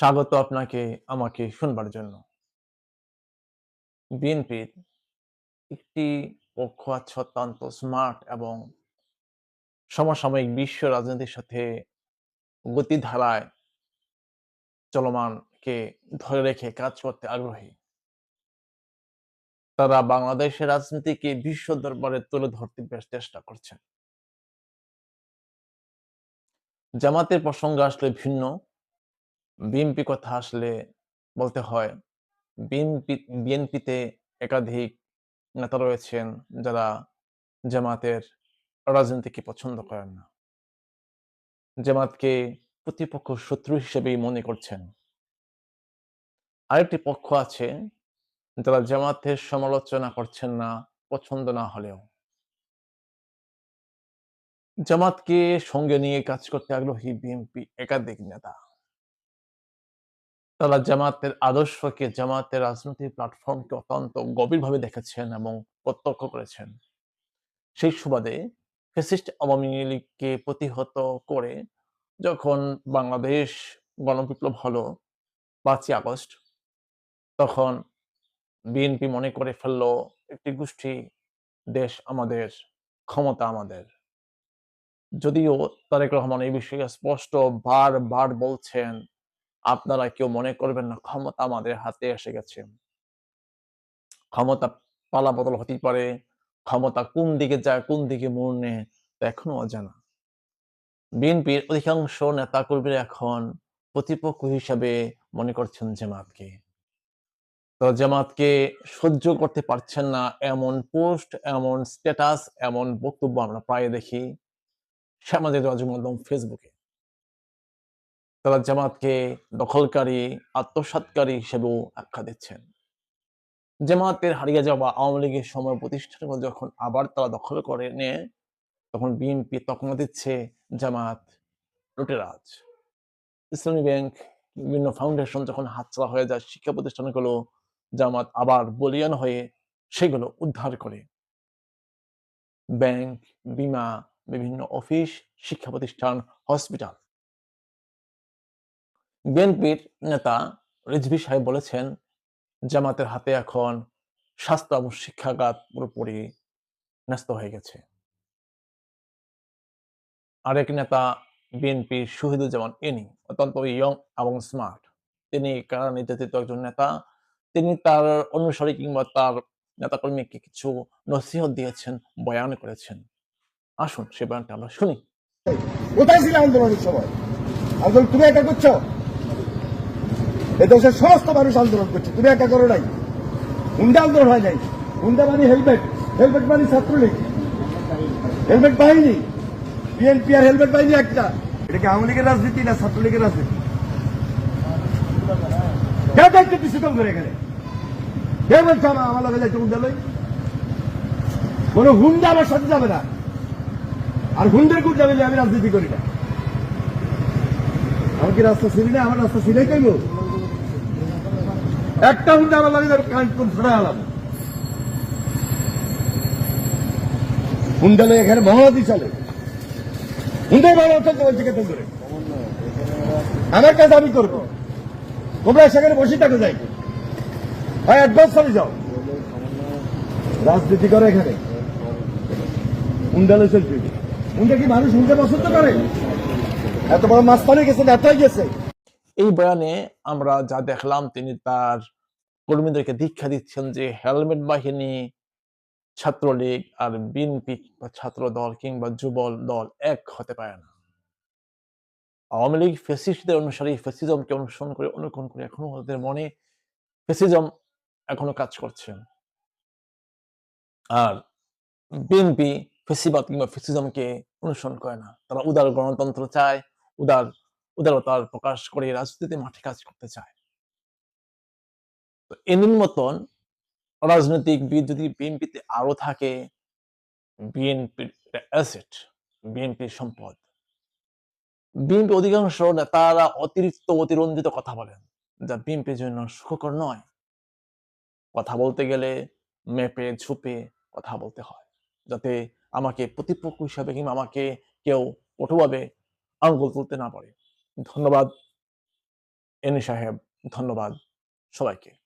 স্বাগত আপনাকে, আমাকে শুনবার জন্য। বিএনপির একটি পক্ষ আছে অত্যন্ত স্মার্ট এবং সমসাময়িক বিশ্ব রাজনীতির সাথে গতিধারায় চলমানকে ধরে রেখে কাজ করতে আগ্রহী। তারা বাংলাদেশের রাজনীতিকে বিশ্ব দরবারে তুলে ধরতে বেশ চেষ্টা করছেন। জামাতের প্রসঙ্গ আসলে ভিন্ন। বিএনপি কথা আসলে বলতে হয় বিএনপি বিএনপিতে একাধিক নেতা রয়েছেন যারা জামাতের রাজনীতিকে পছন্দ করেন না। জামাতকে প্রতিপক্ষ শত্রু হিসেবেই মনে করছেন। আরেকটি পক্ষ আছে যারা জামাতের সমালোচনা করছেন না, পছন্দ না হলেও। জামাতকে সঙ্গে নিয়ে কাজ করতে আগ্রহী বিএনপি একাধিক নেতা। তারা জামাতের আদর্শকে, জামাতের রাজনৈতিক প্ল্যাটফর্মকে অত্যন্ত গভীরভাবে দেখেছেন এবং প্রত্যক্ষ করেছেন। সেই সুবাদে ফেসিস্ট আওয়ামী লীগকে প্রতিহত করে যখন বাংলাদেশ গণবিপ্লব হলো পাঁচই আগস্ট তখন বিএনপি মনে করে ফেলল একটি গোষ্ঠী দেশ আমাদের, ক্ষমতা আমাদের। যদিও তারেক রহমান এই বিষয়ে স্পষ্ট বারবার বলছেন, আপনারা কেউ মনে করবেন না ক্ষমতা আমাদের হাতে এসে গেছে। ক্ষমতা পালাবদল হতেই পারে, ক্ষমতা কোন দিকে যায়, কোন দিকে মোড় নেয় এখনও অজানা। বিএনপির অধিকাংশ নেতাকর্মীরা এখন প্রতিপক্ষ হিসাবে মনে করছেন জামাতকে। তো জামাতকে সহ্য করতে পারছেন না এমন পোস্ট, এমন স্ট্যাটাস, এমন বক্তব্য আমরা প্রায় দেখি সামাজিক যোগাযোগ মাধ্যম ফেসবুকে। তারা জামাতকে দখলকারী, আত্মসাৎকারী হিসেবেও আখ্যা দিচ্ছেন। জামাতের হারিয়ে যাওয়া আওয়ামী লীগের সময় প্রতিষ্ঠানগুলো যখন আবার তারা দখল করে নেয়, তখন বিএনপি তকমা দিচ্ছে জামাত লুটেরাজ। ইসলামী ব্যাংক, বিভিন্ন ফাউন্ডেশন যখন হাতছাড়া হয়ে যায়, শিক্ষা প্রতিষ্ঠানগুলো জামাত আবার বলিয়ান হয়ে সেগুলো উদ্ধার করে। ব্যাংক, বিমা, বিভিন্ন অফিস, শিক্ষা প্রতিষ্ঠান, হসপিটাল। বিএনপির নেতা রিজভী সাহেব বলেছেন, জামাতের হাতে এখন স্বাস্থ্য এবং শিক্ষাখাত পুরোপুরি ন্যস্ত হয়ে গেছে। আরেক নেতা বিএনপির শহীদুজ্জামান ইনি অত্যন্ত ইয়ং এবং স্মার্ট। তিনি কারা নির্যাতিত একজন নেতা। তিনি তার অনুসারী কিংবা তার নেতাকর্মীকে কিছু নসিহত দিয়েছেন, বয়ান করেছেন। আসুন সে বয়ানটা আমরা শুনি। কোথায় ছিল আন্দোলনের সময় আন্দোলন তুমি একা করছ এ দেশের সমস্ত মানুষ আন্দোলন করছে। তুমি একা করো নাই। হুন্ডা আন্দোলন হয় নাই। হুন্ডা মানে হেলমেট। হেলমেট মানে ছাত্রলীগ। হেলমেট বাহিনী। বিএনপি আর হেলমেট বাহিনী একটা। এটা কি আওয়ামী লীগের রাজনীতি না ছাত্রলীগের রাজনীতি? কোন আর হুন্ডের গুড় যাবে আমি রাজনীতি করি না। আমার কি রাস্তা চিনি না? আমার রাস্তা চিনে কইব? একটা হুন্ডা আমার লাগে কারেন্ট কোন ছড়া আলাম হুন্ডা লয়ে এখানে মহানদী চলে। হুন্ডাই ভালো চলতে বলছে কেতন করে আমার কাজ আমি করব। তোমরা সেখানে বসে থাকো যাই। হয় অ্যাডভান্স চলে যাও। রাজনীতি করে এখানে। হুন্ডালে চলছে হুন্ডা কি মানুষ হুন্ডা পছন্দ করে? এত বড় মাঝখানে গেছে ব্যথায় গেছে। এই বয়ানে আমরা যা দেখলাম, তিনি তার কর্মীদেরকে দীক্ষা দিচ্ছেন যে হেলমেট বাহিনী, ছাত্রলীগ আর বিএনপি বা ছাত্র দল কিংবা যুব দল এক হতে পারে না। আওয়ামী লীগ ফেসিস্টদের অনুসারী ফেসিজমকে অনুসরণ করে, অনুকরণ করে এখনও ওদের মনে ফেসিজম এখনও কাজ করছে। আর বিএনপি ফেসিবাদ কিংবা ফেসিজমকে অনুসরণ করে না। তারা উদার গণতন্ত্র চায়, উদার উদারতার প্রকাশ করে রাজনীতিতে মাঠে কাজ করতে চায়। তো এমন মতন রাজনৈতিকবিদ যদি বিএনপিতে আরও থাকে বিএনপির অ্যাসেট বিএনপির সম্পদ। বিএনপি অধিকাংশ নেতারা অতিরিক্ত অতিরঞ্জিত কথা বলেন, যা বিএনপির জন্য সুখকর নয়। কথা বলতে গেলে মেপে, ঝুপে কথা বলতে হয়, যাতে আমাকে প্রতিপক্ষ হিসাবে কিংবা আমাকে কেউ কঠোরভাবে আঙ্গুল তুলতে না পারে। ধন্যবাদ। এনি সাহেব ধন্যবাদ সবাইকে।